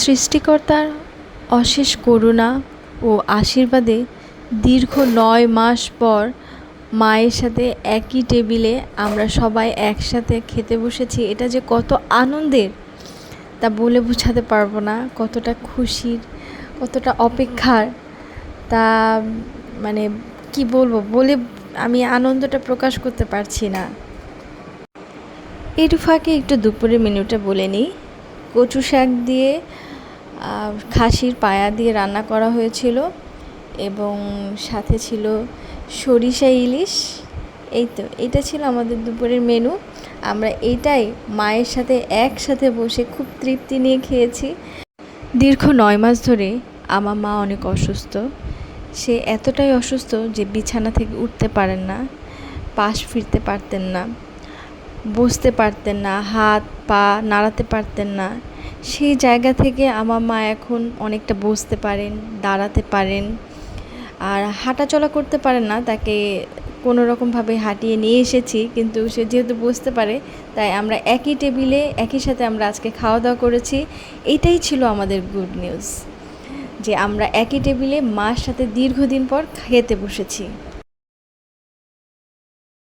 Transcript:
সৃষ্টিকর্তার অশেষ করুণা ও আশীর্বাদে দীর্ঘ নয় মাস পর মায়ের সাথে একই টেবিলে আমরা সবাই একসাথে খেতে বসেছি। এটা যে কত আনন্দের, তা বলে বোঝাতে পারব না। কতটা খুশির, কতটা অপেক্ষার, তা মানে কি বলব? বলে আমি আনন্দটা প্রকাশ করতে পারছি না। এর ফাঁকে একটু দুপুরের মেনুটা বলে নিই। কচু শাক দিয়ে খাসির পায়া দিয়ে রান্না করা হয়েছিল এবং সাথে ছিল সরিষা ইলিশ। এই তো, এটা ছিল আমাদের দুপুরের মেনু আমরা এইটাই মায়ের সাথে একসাথে বসে খুব তৃপ্তি নিয়ে খেয়েছি। দীর্ঘ নয় মাস ধরে আমার মা অনেক অসুস্থ। সে এতটাই অসুস্থ যে বিছানা থেকে উঠতে পারেন না, পাশ ফিরতে পারতেন না। বসতে পারতেন না, হাত, পা নাড়াতে পারতেন না। সেই জায়গা থেকে আমার মা এখন অনেকটা বসতে পারেন, দাঁড়াতে পারেন আর হাঁটা চলা করতে পারেন না। তাকে কোনো রকমভাবে হাঁটিয়ে নিয়ে এসেছি, কিন্তু সে যেহেতু বসতে পারে, তাই আমরা একই টেবিলে, একই সাথে আমরা আজকে খাওয়া দাওয়া করেছি। এটাই ছিল আমাদের গুড নিউজ যে আমরা একই টেবিলে মার সাথে দীর্ঘদিন পর খেতে বসেছি।